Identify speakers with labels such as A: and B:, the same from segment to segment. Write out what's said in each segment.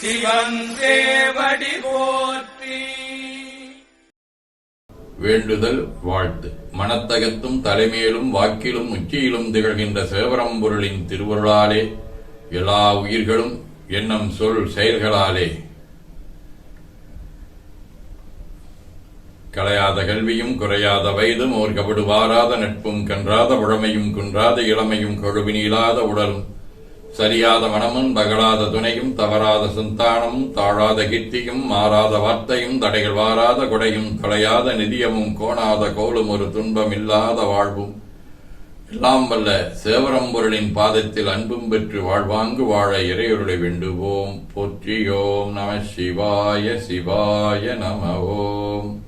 A: சிவன் போற்றி.
B: வேண்டுதல் வாழ்த்து. மனத்தகத்தும் தலைமையிலும் வாக்கிலும் உச்சியிலும் திகழ்கின்ற சேவரம்பொருளின் திருவருளாலே எல்லா உயிர்களும் எண்ணம் சொல் செயல்களாலே. கலையாத கல்வியும் குறையாத வயதும் ஓர் நட்பும் கன்றாத உழமையும் குன்றாத இளமையும் கொழுவினிலாத உடலும் சரியாத மனமும் பகலாத துணையும் தவறாத சந்தானமும் தாழாத கீர்த்தியும் மாறாத வார்த்தையும் தடைகள் வாராத கொடையும் தொலையாத நிதியமும் கோணாத கோலும் ஒரு துன்பம் இல்லாத வாழ்வும். எல்லாம் வல்ல சேவரம்பொருளின் பாதத்தில் அன்பும் பெற்று வாழ்வாங்கு வாழ இறையொருளை வேண்டுவோம். போற்றியோம் நம சிவாய சிவாய நம ஓம்.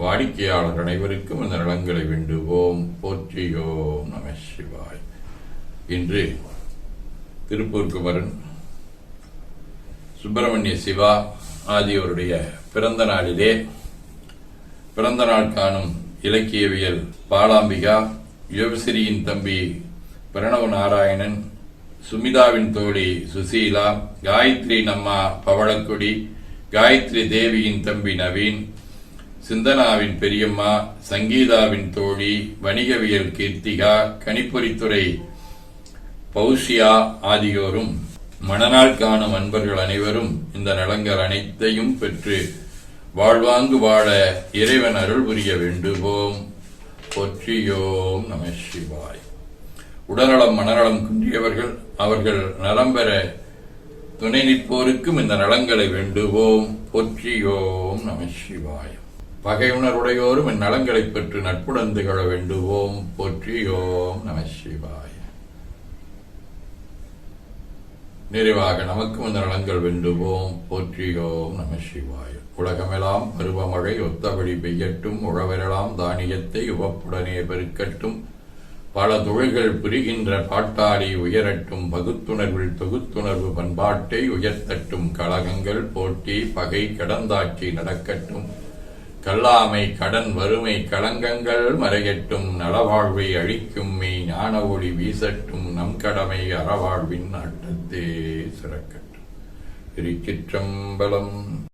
B: வாடிக்கையாளர் அனைவருக்கும் இந்த நலன்களை வேண்டுவோம். போற்றியோம் நம சிவாய். இன்று திருப்பூர் குமரன் சுப்பிரமணிய சிவா ஆகியோருடைய பிறந்த நாளிலே பிறந்த நாள் காணும் இலக்கியவியல் பாலாம்பிகா யோகசிரியின் தம்பி பிரணவ நாராயணன் சுமிதாவின் தோழி சுசீலா காயத்ரி நம்மா பவளக்குடி காயத்ரி தேவியின் தம்பி நவீன் சிந்தனாவின் பெரியம்மா சங்கீதாவின் தோழி வணிகவியல் கீர்த்திகா கணிப்பொறித்துறை பௌஷியா ஆகியோரும் மணநாள் காணும் அன்பர்கள் அனைவரும் இந்த நலங்கள் அனைத்தையும் பெற்று வாழ்வாங்கு வாழ இறைவன் அருள் புரிய வேண்டுவோம். பொற்றியோம் நம சிவாய். உடல்நலம் மனநலம் குன்றியவர்கள் அவர்கள் நலம் பெற துணை நிற்போருக்கும் இந்த நலங்களை வேண்டுவோம். பொற்றியோம் நம சிவாயம் பகையுணருடையோரும் இந்நலங்களைப் பெற்று நட்புடன் திகழ வேண்டுவோம். போற்றியோம் நம சிவாய. நிறைவாக நமக்கும் இந்த நலங்கள் வேண்டுவோம். போற்றியோம் நம சிவாய. உலகமெல்லாம் பருவமழை ஒத்தபடி பெய்யட்டும். உழவரெல்லாம் தானியத்தை உவப்புடனே பெருக்கட்டும். பல தொழில்கள் புரிகின்ற பாட்டாளி உயரட்டும். பகுத்துணர்வில் தொகுத்துணர்வு பண்பாட்டை உயர்த்தட்டும். கழகங்கள் போட்டி பகை கடந்தாட்சி நடக்கட்டும். கல்லாமை கடன் வறுமை களங்கங்கள் மறையட்டும் நலவாழ்வை அழிக்கும் மெய் ஞான ஒளி வீசட்டும் நம் கடமை அறவாழ்வின் ஆட்டத்தே சிறக்கட்டும். திருச்சிற்றம்பலம்